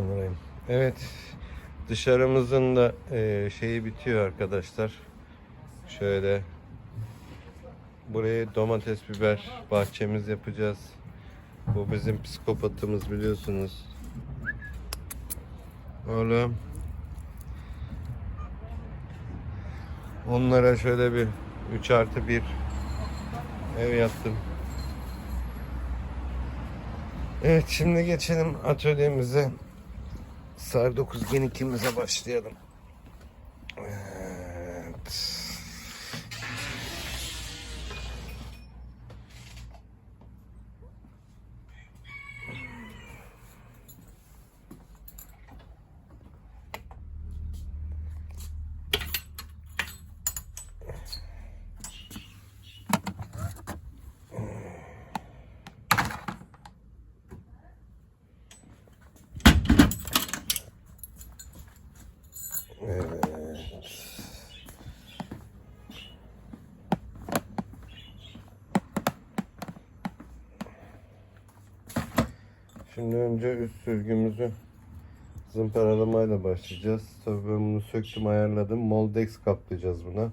Bismillahirrahmanirrahim. Evet. Dışarımızın da e, şeyi bitiyor arkadaşlar. Şöyle. Buraya domates biber bahçemiz yapacağız. Bu bizim psikopatımız biliyorsunuz. Oğlum. Onlara şöyle bir 3 artı 1 ev yaptım. Evet şimdi geçelim atölyemize. Sar 9 gen 2'mize başlayalım. Evet. Evet. Şimdi önce üst sürgümüzü zımparalamayla başlayacağız. Tabii ben bunu söktüm ayarladım. Moldex kaplayacağız buna.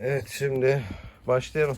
Evet şimdi başlayalım.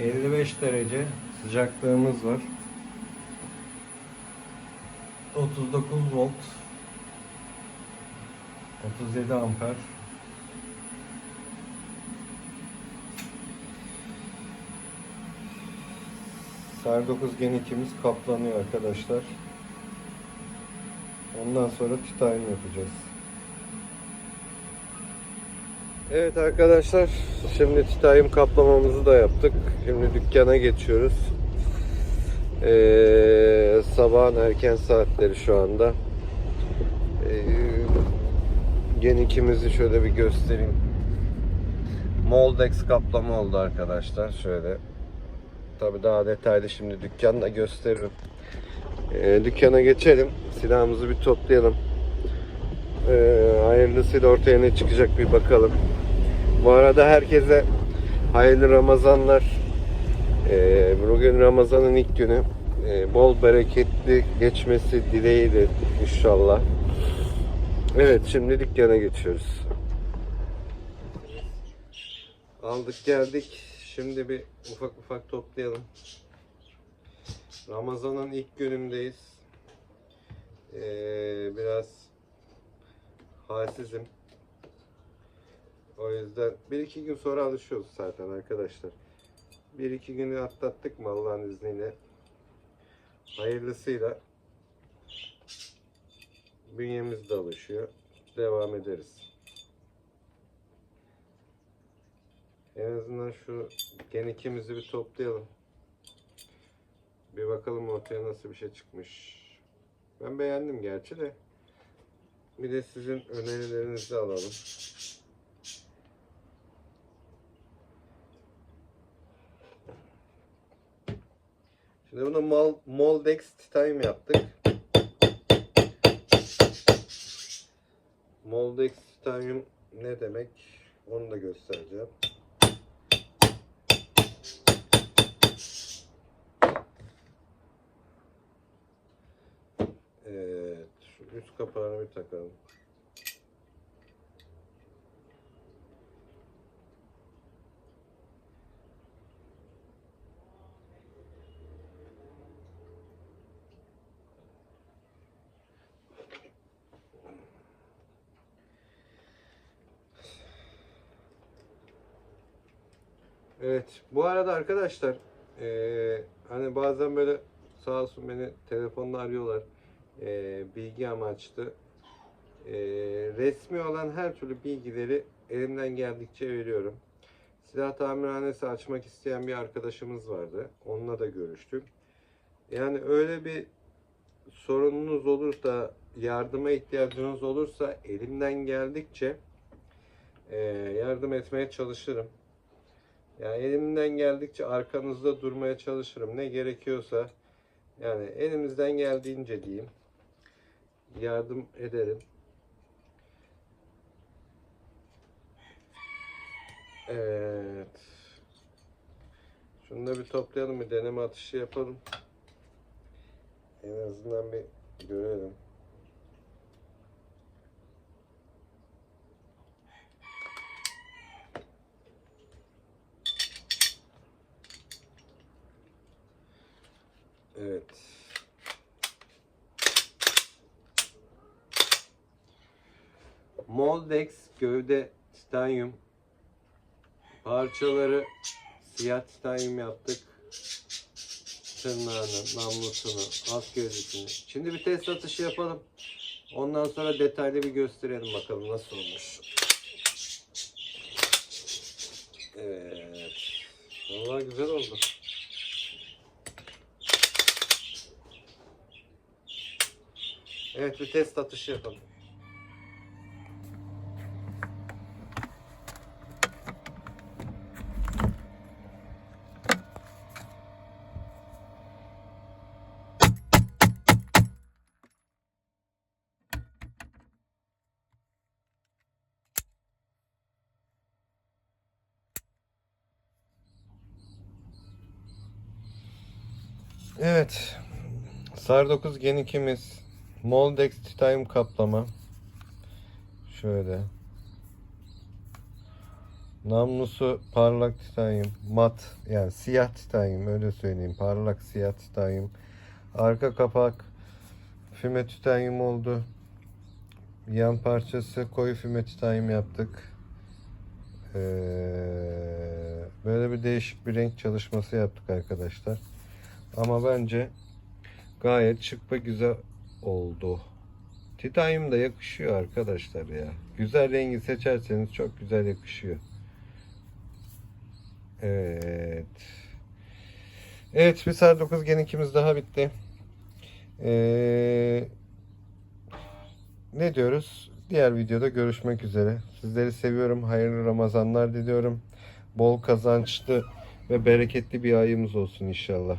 55 derece sıcaklığımız var. 39 volt 37 amper Sar 9 gen 2'miz kaplanıyor arkadaşlar. Ondan sonra titanyum yapacağız. Evet arkadaşlar şimdi titanyum kaplamamızı da yaptık. Şimdi dükkana geçiyoruz. Ee, sabahın erken saatleri şu anda. Ee, gen 2'mizi şöyle bir göstereyim. Moldex kaplama oldu arkadaşlar. Şöyle. Tabi daha detaylı şimdi dükkanda gösteririm. Ee, dükkana geçelim. Silahımızı bir toplayalım. Ee, hayırlısıyla ortaya ne çıkacak bir bakalım. Bu arada herkese hayırlı Ramazanlar. Ee, bugün Ramazan'ın ilk günü. Ee, bol bereketli geçmesi dileğiyle inşallah. Evet şimdi dükkana geçiyoruz. Aldık geldik. Şimdi bir ufak ufak toplayalım. Ramazan'ın ilk günündeyiz. Ee, biraz halsizim. O yüzden bir iki gün sonra alışıyoruz zaten arkadaşlar. Bir iki günü atlattık mı Allah'ın izniyle. Hayırlısıyla bünyemiz de alışıyor. Devam ederiz. En azından şu gen ikimizi bir toplayalım. Bir bakalım ortaya nasıl bir şey çıkmış. Ben beğendim gerçi de. Bir de sizin önerilerinizi alalım. Şimdi bunu Mol, Moldex Titanium yaptık. Moldex Titanium ne demek? Onu da göstereceğim. Evet, şu üst kapağını bir takalım. Evet, bu arada arkadaşlar eee, hani bazen böyle sağ olsun beni telefonla arıyorlar eee, bilgi amaçlı. Eee, resmi olan her türlü bilgileri elimden geldikçe veriyorum. Silah tamirhanesi açmak isteyen bir arkadaşımız vardı. Onunla da görüştük. Yani öyle bir sorununuz olursa, yardıma ihtiyacınız olursa elimden geldikçe eee, yardım etmeye çalışırım. Yani elimden geldikçe arkanızda durmaya çalışırım. Ne gerekiyorsa yani elimizden geldiğince diyeyim. Yardım ederim. Evet. Şunu da bir toplayalım, bir deneme atışı yapalım. En azından bir görelim. Evet. Moldex gövde titanyum parçaları siyah titanyum yaptık. Tırnağını, namlusunu, alt gövdesini. Şimdi bir test atışı yapalım. Ondan sonra detaylı bir gösterelim bakalım nasıl olmuş. Evet. Vallahi güzel oldu. Evet bir test atışı yapalım. Evet. Sar 9 Gen 2'miz Moldex titanyum kaplama. Şöyle. Namlusu parlak titanyum. Mat yani siyah titanyum öyle söyleyeyim. Parlak siyah titanyum. Arka kapak füme titanyum oldu. Yan parçası koyu füme titanyum yaptık. Ee, böyle bir değişik bir renk çalışması yaptık arkadaşlar. Ama bence gayet şık ve güzel oldu. Titanyum da yakışıyor arkadaşlar ya. Güzel rengi seçerseniz çok güzel yakışıyor. Evet. Evet saat 9 genikimiz daha bitti. Ee, ne diyoruz? Diğer videoda görüşmek üzere. Sizleri seviyorum. Hayırlı Ramazanlar diliyorum. Bol kazançlı ve bereketli bir ayımız olsun inşallah.